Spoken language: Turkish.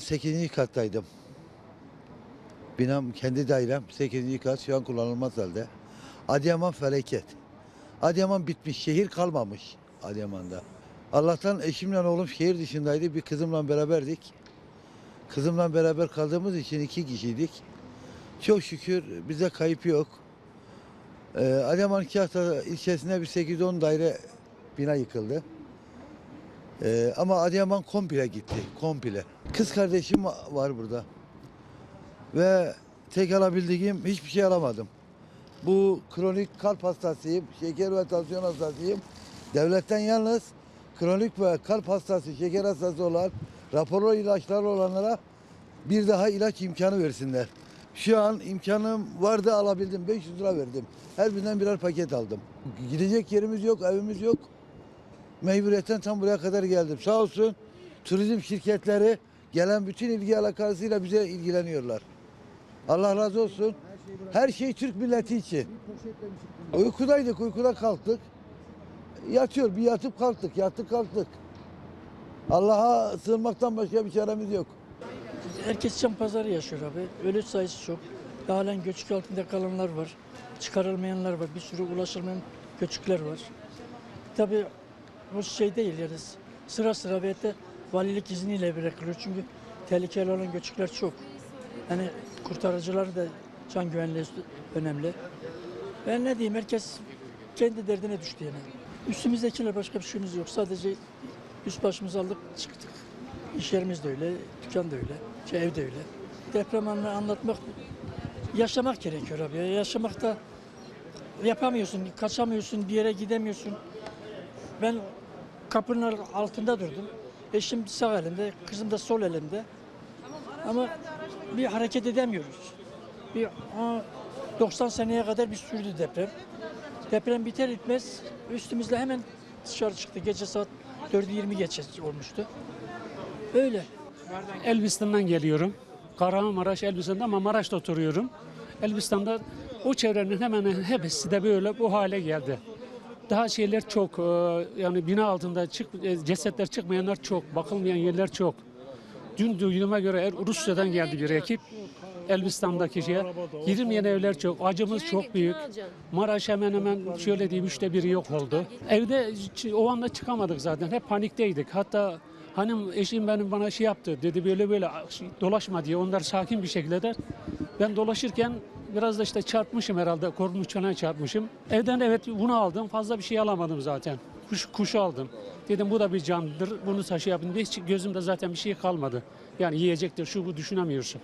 8. kattaydım. Binam kendi dairem 8. kat şu an kullanılmaz halde. Adıyaman felaket. Adıyaman bitmiş. Şehir kalmamış Adıyaman'da. Allah'tan eşimle oğlum şehir dışındaydı. Bir kızımla beraberdik. Kızımla beraber kaldığımız için iki kişiydik. Çok şükür bize kayıp yok. Ee, Adıyaman Kağıthata ilçesinde bir 8-10 daire bina yıkıldı. Ee, ama Adıyaman komple gitti. Komple. Kız kardeşim va- var burada. Ve tek alabildiğim hiçbir şey alamadım. Bu kronik kalp hastasıyım. Şeker ve tansiyon hastasıyım. Devletten yalnız kronik ve kalp hastası, şeker hastası olan raporlu ilaçlar olanlara bir daha ilaç imkanı versinler. Şu an imkanım vardı alabildim. 500 lira verdim. Her birinden birer paket aldım. Gidecek yerimiz yok, evimiz yok. Mecburiyetten tam buraya kadar geldim. Sağ olsun turizm şirketleri gelen bütün ilgi alakasıyla bize ilgileniyorlar. Allah razı olsun. Her şey Türk milleti için. Uykudaydık, uykuda kalktık. Yatıyor, bir yatıp kalktık, yattık kalktık. Allah'a sığınmaktan başka bir çaremiz yok. Herkes can pazarı yaşıyor abi. Ölü sayısı çok. Halen göçük altında kalanlar var. Çıkarılmayanlar var. Bir sürü ulaşılmayan göçükler var. Tabii bu şey değil yani sıra sıra veyahut da valilik izniyle bırakılıyor. Çünkü tehlikeli olan göçükler çok. Yani kurtarıcılar da can güvenliği önemli. Ben ne diyeyim herkes kendi derdine düştü yani. Üstümüzdekiler başka bir şeyimiz yok. Sadece üst başımızı aldık çıktık. İş yerimiz de öyle, dükkan da öyle, şey, ev de öyle. Deprem anını anlatmak, yaşamak gerekiyor abi. ya. Yaşamakta yapamıyorsun, kaçamıyorsun, bir yere gidemiyorsun. Ben kapının altında durdum. Eşim sağ elimde, kızım da sol elimde. Ama bir hareket edemiyoruz. Bir aa, 90 seneye kadar bir sürdü deprem. Deprem biter bitmez üstümüzde hemen dışarı çıktı. Gece saat 4'ü 20 geçe olmuştu. Öyle. Elbistan'dan geliyorum. Kahramanmaraş Elbistan'da ama Maraş'ta oturuyorum. Elbistan'da o çevrenin hemen hepsi de böyle bu hale geldi. Daha şeyler çok e, yani bina altında çık, e, cesetler çıkmayanlar çok, bakılmayan yerler çok. Dün duyduğuma göre er- Rusya'dan geldi bir ekip. Elbistan'daki şeye. Girilmeyen evler çok, acımız çok büyük. Maraş hemen hemen şöyle diyeyim üçte biri yok oldu. Evde o anda çıkamadık zaten. Hep panikteydik. Hatta hanım eşim benim bana şey yaptı. Dedi böyle böyle dolaşma diye. Onlar sakin bir şekilde der. Ben dolaşırken biraz da işte çarpmışım herhalde. Korkmuş çana çarpmışım. Evden evet bunu aldım. Fazla bir şey alamadım zaten. Kuş, kuş aldım. Dedim bu da bir canlıdır. Bunu taşıyabilirim hiç gözümde zaten bir şey kalmadı. Yani yiyecektir şu bu düşünemiyorsun.